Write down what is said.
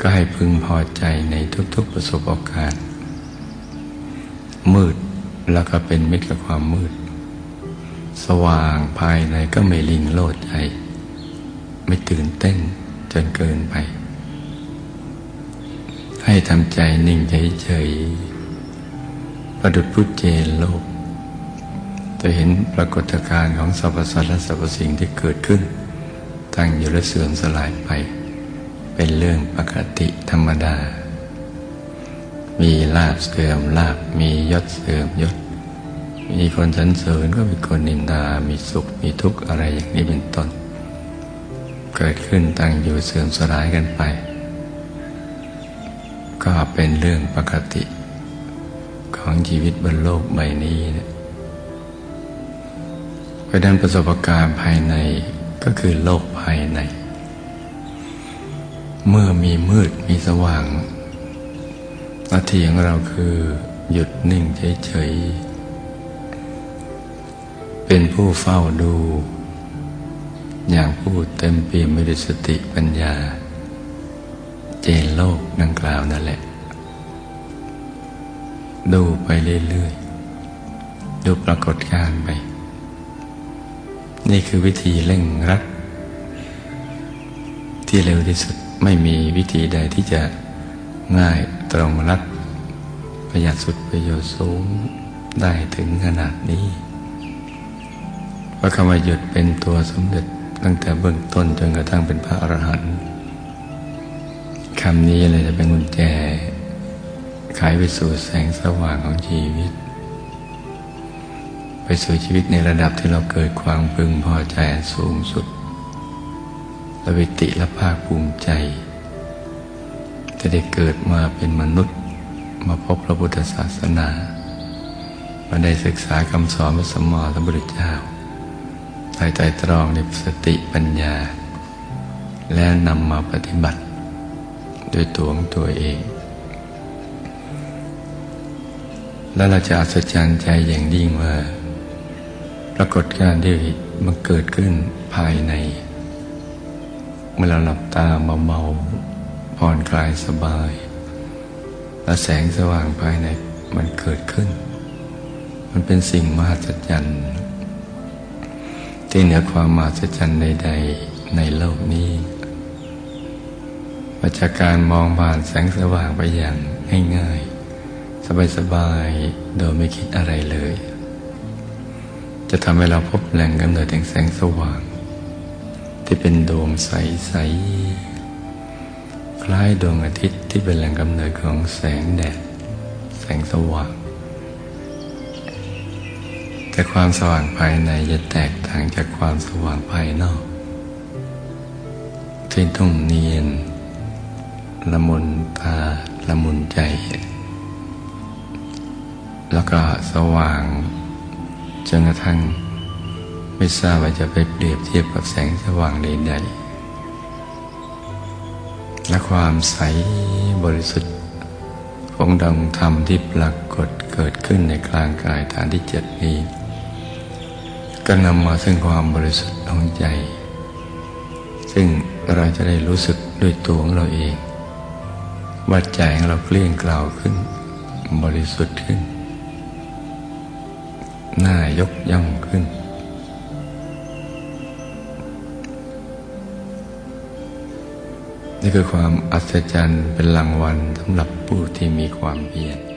ก็ให้พึงพอใจในทุกๆประสบโอกาส มืดแล้วก็เป็นมิตรกับความมืด สว่างภายในก็ไม่ลิงโลดใจ ไม่ตื่นเต้นจนเกินไป ให้ทำใจนิ่งเฉยๆประดุดพุทเจนโลก จะเห็นปรากฏการณ์ของสรรพสัตว์และสรรพสิ่งที่เกิดขึ้น ตั้งอยู่และเสื่อมสลายไป เป็นเรื่องปกติธรรมดา มีลาบเสื่อมลาบมียศเสื่อมยศ มีคนสรรเสริญก็มีคนนินทามีสุขมีทุกข์อะไรอย่างนี้เป็นต้น เกิดขึ้นตั้งอยู่เสื่อมสลายกันไป ก็เป็นเรื่องปกติของชีวิตบนโลกใบนี้นะเพราะนั้นประสบการณ์ภายในก็คือโลกภายใน เมื่อมีมืดมีสว่างหน้าที่ของเราคือหยุดนิ่งเฉยๆ เป็นผู้เฝ้าดู อย่างผู้เต็มเปี่ยมด้วยสติปัญญา เจนโลกดังกล่าวนั่นแหละ ดูไปเรื่อยๆ ดูปรากฏการณ์ไป นี่คือวิธีเร่งรัดที่เร็วที่สุด ไม่มีวิธีใดที่จะง่ายตรงรัดประหยัดสุดประโยชน์สูงได้ถึงขนาดนี้ว่าคำว่าหยุดเป็นตัวสมเด็จตั้งแต่เบื้องต้นจนกระทั่งเป็นพระอรหันต์คำนี้เลยจะเป็นกุญแจไขไปสู่แสงสว่างของชีวิต ไปสู่ชีวิตในระดับที่เราเกิดความพึงพอใจสูงสุด และวิติและภาคภูมิใจ จะได้เกิดมาเป็นมนุษย์มาพบพระพุทธศาสนา มาได้ศึกษาคำสอนพระสมมาสัมพุทธเจ้าใต้ใจตรองในสติปัญญา และนำมาปฏิบัติด้วยตัวของตัวเอง แล้วเราจะอัศจรรย์ใจอย่างยิ่งว่า ปรากฏการณ์ที่มันเกิดขึ้นภายใน เมื่อเราหลับตาเบาๆผ่อนคลายสบาย และแสงสว่างภายในมันเกิดขึ้น มันเป็นสิ่งมหัศจรรย์ที่เหนือความมหัศจรรย์ใดๆในโลกนี้มาจากการมองผ่านแสงสว่างไปอย่างง่ายๆ สบายๆ โดยไม่คิดอะไรเลย จะทำให้เราพบแหล่งกำเนิดแห่งแสงสว่าง ที่เป็นดวงใส ๆ คล้ายดวงอาทิตย์ที่เป็นแหล่งกำเนิดของแสงแดด แสงสว่าง แต่ความสว่างภายในจะแตกต่างจากความสว่างภายนอกที่ต้องเนียน ละมุนตา ละมุนใจ แล้วก็สว่างจนกระทั่ง ไม่ทราบว่าจะไปเปรียบเทียบกับแสงสว่างใดๆและความใสบริสุทธิ์ของดวงธรรมที่ปรากฏเกิดขึ้นในกลางกายฐานที่เจ็ดนี้ ก็นำมาซึ่งความบริสุทธิ์ของใจ ซึ่งเราจะได้รู้สึกด้วยตัวของเราเองว่าใจของเราเกลี้ยงกล่าวขึ้น บริสุทธิ์ขึ้นหน้ายกย่องขึ้น นี่คือความอัศจรรย์เป็นรางวัลสำหรับผู้ที่มีความเพียร